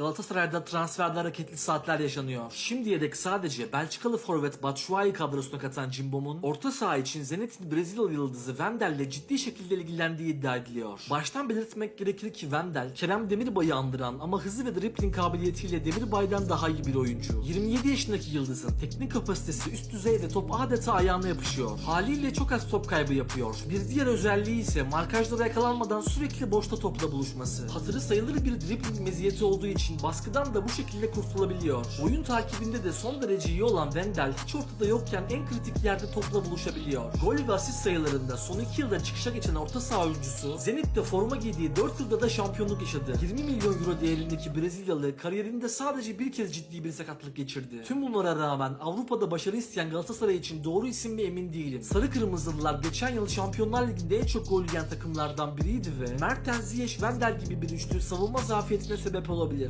Galatasaray'da transferde hareketli saatler yaşanıyor. Şimdiye dek sadece Belçikalı forvet Batshuayi kadrosuna katan Cimbom'un orta saha için Zenit'in Brezilyalı yıldızı Wendel'le ciddi şekilde ilgilendiği iddia ediliyor. Baştan belirtmek gerekir ki Wendel, Kerem Demirbay'ı andıran ama hızı ve dribbling kabiliyetiyle Demirbay'dan daha iyi bir oyuncu. 27 yaşındaki yıldızın teknik kapasitesi üst düzey ve top adeta ayağına yapışıyor. Haliyle çok az top kaybı yapıyor. Bir diğer özelliği ise markajlara yakalanmadan sürekli boşta topla buluşması. Hatırı sayılır bir dribbling meziyeti olduğu için baskıdan da bu şekilde kurtulabiliyor. Oyun takibinde de son derece iyi olan Wendel hiç ortada yokken en kritik yerde topla buluşabiliyor. Gol ve asist sayılarında son 2 yılda çıkışa geçen orta saha oyuncusu Zenit'te forma giydiği 4 yılda da şampiyonluk yaşadı. 20 milyon euro değerindeki Brezilyalı kariyerinde sadece bir kez ciddi bir sakatlık geçirdi. Tüm bunlara rağmen Avrupa'da başarı isteyen Galatasaray için doğru isim mi emin değilim. Sarı Kırmızılılar geçen yıl Şampiyonlar Ligi'nde en çok gol yiyen takımlardan biriydi ve Mertens, Ziyech, Wendel gibi bir üçlü savunma zafiyetine sebep olabilir.